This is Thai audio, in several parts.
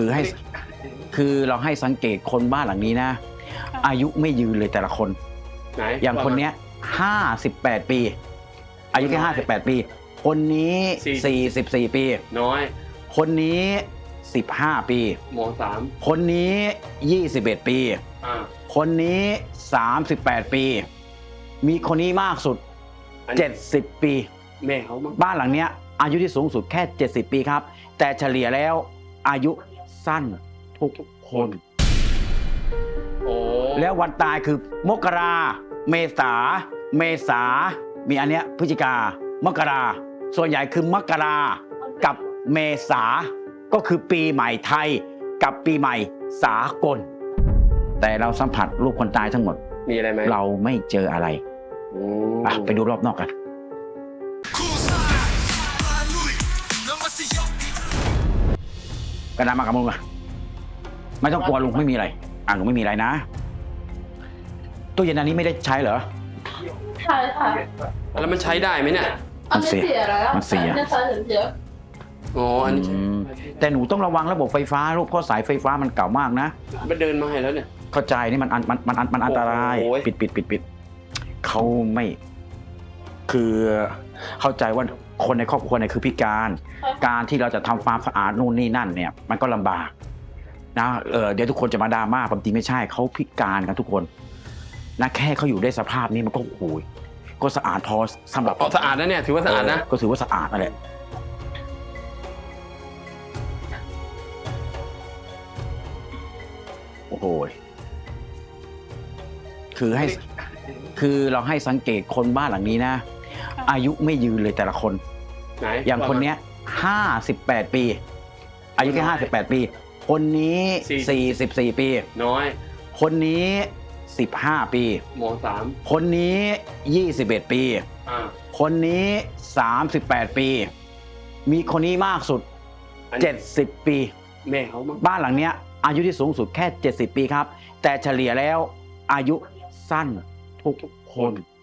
คือให้คือเราให้สังเกตคนบ้านหลังนี้นะ อายุไม่ยืนเลยแต่ละคน ไหนอย่างคนเนี้ยห้าสิบแปดปี อายุแค่ห้าสิบแปดปี คนนี้สี่สิบสี่ปี น้อยคนนี้สิบห้าปี หมอสามคนนี้ยี่สิบเอ็ดปี อ่าคนนี้สามสิบแปดปี มีคนนี้มากสุดอันเจ็ดสิบปี แม่เขามั้งบ้านหลังเนี้ยอายุที่สูงสุดแค่ 70 ปีครับ แต่เฉลี่ยแล้วอายุ สั้นทุกคน โอ้แล้ววันตายคือมกรา เมษา เมษา มีอันเนี้ยพฤศจิกา มกรา ส่วนใหญ่คือมกรากับเมษา ก็คือปีใหม่ไทยกับปีใหม่สากล แต่เราสัมผัสรูปคนตายทั้งหมด มีอะไรไหมเราไม่เจออะไรอืมอะไปดูรอบนอกกัน กระดานมากับมึงอะไม่ต้องกลัวลุงไม่มีอะไร อ่าลุงไม่มีอะไรนะ ตู้เย็นอันนี้ไม่ได้ใช้เหรอ ใช่ค่ะแล้วมันใช้ได้ไหมเนี่ยอันนี้เสียแล้วมันเสียอันนี้ใช้เสียอ๋อ อันนี้อืม แต่หนูต้องระวังระบบไฟฟ้าลูกเพราะสายไฟฟ้ามันเก่ามากนะ มันเดินมาให้แล้วเนี่ย เข้าใจนี่มันอันมันมันมันมันอันตราย โอ้ยปิดปิดปิดปิดเขาไม่ คือเข้าใจว่าคนในครอบครัวเนี่ยคือพิการ การที่เราจะทำความสะอาดนู่นนี่นั่นเนี่ยมันก็ลำบากนะเออเดี๋ยวทุกคนจะมาดราม่าความจริงไม่ใช่เขาพิการกันทุกคนนะแค่เขาอยู่ได้สภาพนี้มันก็โอ้โหก็สะอาดพอสำหรับอ๋อสะอาดนะเนี่ยถือว่าสะอาดนะเก็ถือว่าสะอาดนั่นแหละโอ้โหคือให้คือเราให้สังเกตคนบ้านหลังนี้นะ อายุไม่ยืนเลยแต่ละคน ไหนอย่างคนเนี้ยห้าสิบแปดปี อายุแค่ห้าสิบแปดปี คนนี้สี่สิบสี่ปี น้อย คนนี้สิบห้าปี หมอสามคนนี้ยี่สิบเอ็ดปี อ่า คนนี้สามสิบแปดปี มีคนนี้มากสุดอันเจ็ดสิบปี แม่เขามั้งบ้านหลังเนี้ยอายุที่สูงสุดแค่เจ็ดสิบปีครับ แต่เฉลี่ยแล้วอายุสั้นทุกคนโอ้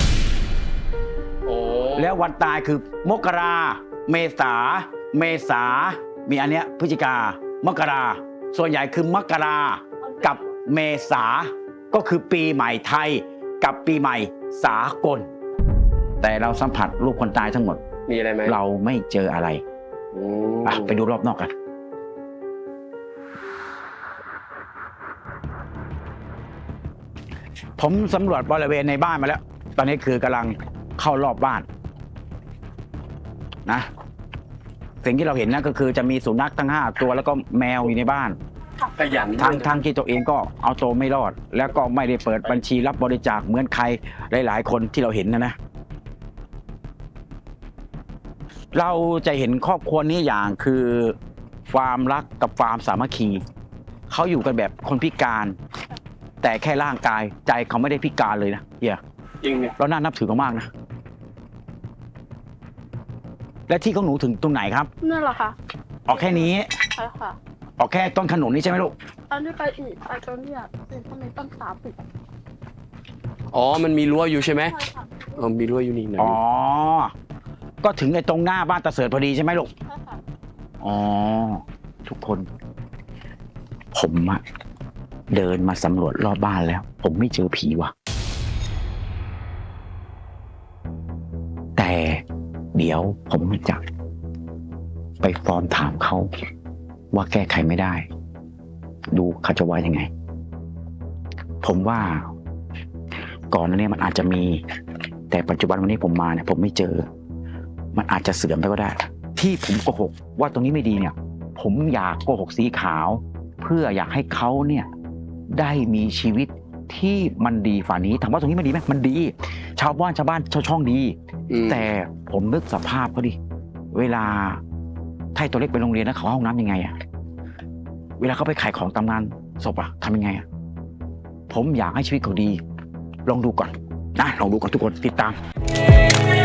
แล้ววันตายคือมกรา เมษา เมษา มีอันเนี้ยพฤศจิกามกรา ส่วนใหญ่คือมกรากับเมษา ก็คือปีใหม่ไทย กับปีใหม่สากล แต่เราสัมผัสรูปคนตายทั้งหมด มีอะไรไหมเราไม่เจออะไรอืมอะไปดูรอบนอกกัน ผมสำรวจบริเวณในบ้านมาแล้ว ตอนนี้คือกำลังเข้ารอบบ้าน นะสิ่งที่เราเห็นนั่นก็คือจะมีสุนัขทั้งห้าตัวแล้วก็แมวอยู่ในบ้านขยันทางทางที่ตัวเองก็เอาตัวไม่รอด แล้วก็ไม่ได้เปิดบัญชีรับบริจาคเหมือนใครหลาย ๆ คนที่เราเห็นนะนะเราจะเห็นครอบครัวนี้อย่างคือความรักกับความสามัคคีเขาอยู่กันแบบคนพิการ แต่แค่ร่างกายใจเขาไม่ได้พิการเลยนะเฮียจริงเนี่ยเราน่านับถือเขามากนะ และที่ของหนูถึงตรงไหนครับ นั่นแหละค่ะออกแค่นี้ ใช่ค่ะออกแค่ต้นขนุนนี้ใช่ไหมลูก อันนี้ไปอีกไปจนเนี่ยอีกต้นนี้ต้นสามปีอ๋อ มันมีรั้วอยู่ใช่ไหมใช่ค่ะเออมีรั้วอยู่นี่นะอ๋อ ก็ถึงไอ้ตรงหน้าบ้านตาเสิร์ตพอดีใช่ไหมลูก ใช่ค่ะอ๋อ ทุกคน ผมอะเดินมาสำรวจรอบบ้านแล้ว ผมไม่เจอผีว่ะ แต่ เดี๋ยวผมจะไปฟอร์มถามเขาว่าแก้ไขไม่ได้ ดูเขาจะว่ายังไง ผมว่าก่อนหน้านี้มันอาจจะมี แต่ปัจจุบันวันนี้ผมมาเนี่ยผมไม่เจอ มันอาจจะเสื่อมไปก็ได้ ที่ผมโกหกว่าตรงนี้ไม่ดีเนี่ย ผมอยากโกหกสีขาว เพื่ออยากให้เขาเนี่ยได้มีชีวิต ที่มันดีฝ่านี้ถามว่าตรงนี้มันดีไหมมันดี ชาวบ้านชาวบ้านชาวช่องดีอืมแต่ผมนึกสภาพเขาดิเวลาถ้าให้ตัวเล็กไปโรงเรียนแล้วเขาเข้าห้องน้ำยังไงอะเวลาเขาไปขายของตามงานศพอะทำยังไงอะผมอยากให้ชีวิตเขาดี ลองดูก่อนนะลองดูก่อนทุกคนติดตามใ